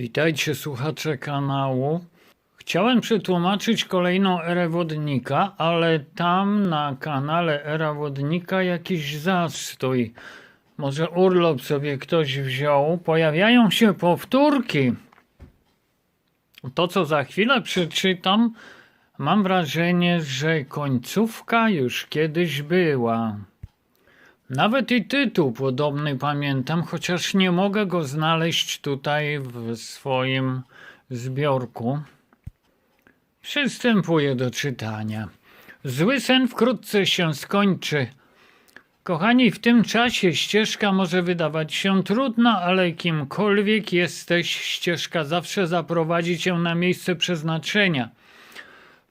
Witajcie słuchacze kanału. Chciałem przetłumaczyć kolejną erę wodnika, ale tam na kanale Era Wodnika jakiś zastój. Może urlop sobie ktoś wziął. Pojawiają się powtórki. To, co za chwilę przeczytam, mam wrażenie, że końcówka już kiedyś była. Nawet i tytuł podobny pamiętam, chociaż nie mogę go znaleźć tutaj w swoim zbiorku. Przystępuję do czytania. Zły sen wkrótce się skończy. Kochani, w tym czasie ścieżka może wydawać się trudna, ale kimkolwiek jesteś, ścieżka zawsze zaprowadzi cię na miejsce przeznaczenia.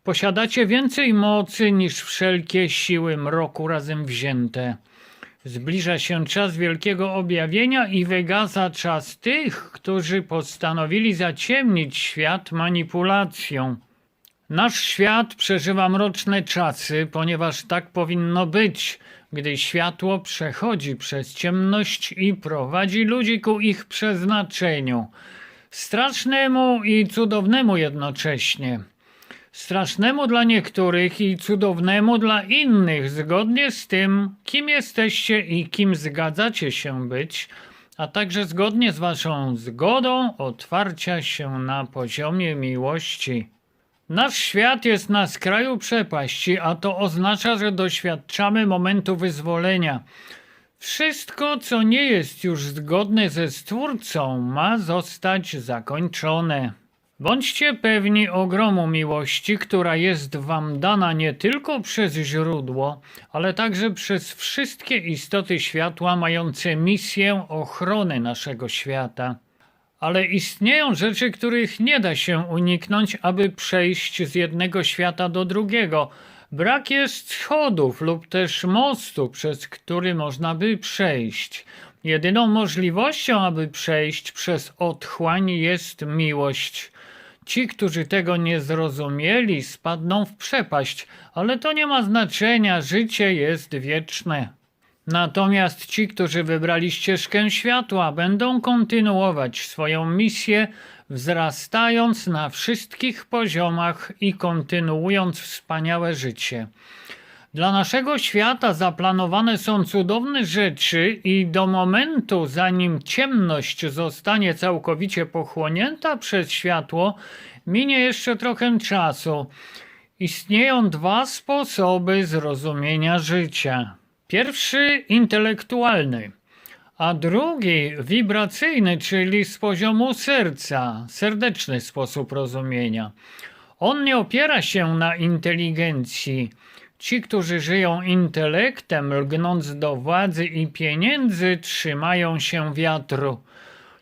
Posiadacie więcej mocy niż wszelkie siły mroku razem wzięte. Zbliża się czas wielkiego objawienia i wygasa czas tych, którzy postanowili zaciemnić świat manipulacją. Nasz świat przeżywa mroczne czasy, ponieważ tak powinno być, gdy światło przechodzi przez ciemność i prowadzi ludzi ku ich przeznaczeniu. Strasznemu i cudownemu jednocześnie strasznemu dla niektórych i cudownemu dla innych, zgodnie z tym, kim jesteście i kim zgadzacie się być, a także zgodnie z waszą zgodą otwarcia się na poziomie miłości. Nasz świat jest na skraju przepaści, a to oznacza, że doświadczamy momentu wyzwolenia. Wszystko, co nie jest już zgodne ze Stwórcą, ma zostać zakończone. Bądźcie pewni ogromu miłości, która jest wam dana nie tylko przez źródło, ale także przez wszystkie istoty światła mające misję ochrony naszego świata. Ale istnieją rzeczy, których nie da się uniknąć, aby przejść z jednego świata do drugiego. Brak jest schodów lub też mostu, przez który można by przejść. Jedyną możliwością, aby przejść przez otchłań jest miłość. Ci, którzy tego nie zrozumieli, spadną w przepaść, ale to nie ma znaczenia, życie jest wieczne. Natomiast ci, którzy wybrali ścieżkę światła, będą kontynuować swoją misję, wzrastając na wszystkich poziomach i kontynuując wspaniałe życie. Dla naszego świata zaplanowane są cudowne rzeczy, i do momentu, zanim ciemność zostanie całkowicie pochłonięta przez światło, minie jeszcze trochę czasu. Istnieją dwa sposoby zrozumienia życia. Pierwszy intelektualny, a drugi wibracyjny, czyli z poziomu serca, serdeczny sposób rozumienia. On nie opiera się na inteligencji. Ci, którzy żyją intelektem, lgnąc do władzy i pieniędzy, trzymają się wiatru.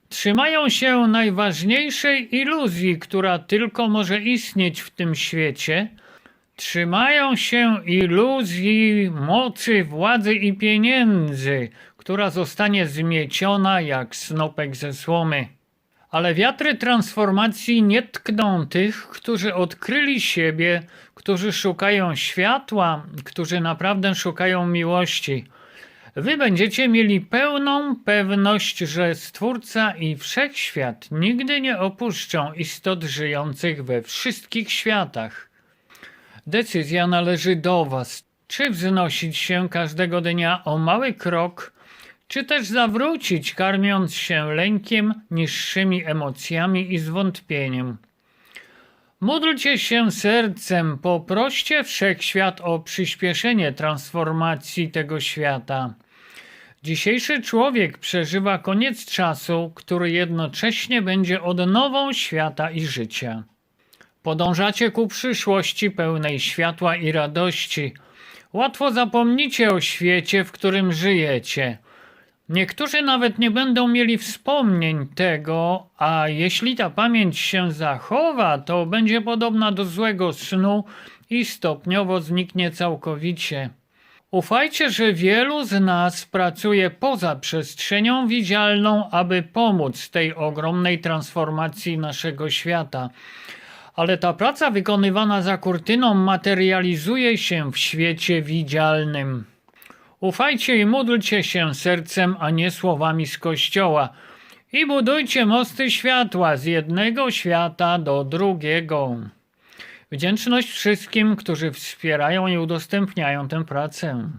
Trzymają się najważniejszej iluzji, która tylko może istnieć w tym świecie. Trzymają się iluzji mocy, władzy i pieniędzy, która zostanie zmieciona jak snopek ze słomy. Ale wiatry transformacji nie tkną tych, którzy odkryli siebie, którzy szukają światła, którzy naprawdę szukają miłości. Wy będziecie mieli pełną pewność, że Stwórca i Wszechświat nigdy nie opuszczą istot żyjących we wszystkich światach. Decyzja należy do Was. Czy wznosić się każdego dnia o mały krok, czy też zawrócić, karmiąc się lękiem, niższymi emocjami i zwątpieniem. Módlcie się sercem, poproście wszechświat o przyspieszenie transformacji tego świata. Dzisiejszy człowiek przeżywa koniec czasu, który jednocześnie będzie odnową świata i życia. Podążacie ku przyszłości pełnej światła i radości. Łatwo zapomnicie o świecie, w którym żyjecie. Niektórzy nawet nie będą mieli wspomnień tego, a jeśli ta pamięć się zachowa, to będzie podobna do złego snu i stopniowo zniknie całkowicie. Ufajcie, że wielu z nas pracuje poza przestrzenią widzialną, aby pomóc tej ogromnej transformacji naszego świata. Ale ta praca wykonywana za kurtyną materializuje się w świecie widzialnym. Ufajcie i módlcie się sercem, a nie słowami z kościoła. i budujcie mosty światła z jednego świata do drugiego. Wdzięczność wszystkim, którzy wspierają i udostępniają tę pracę.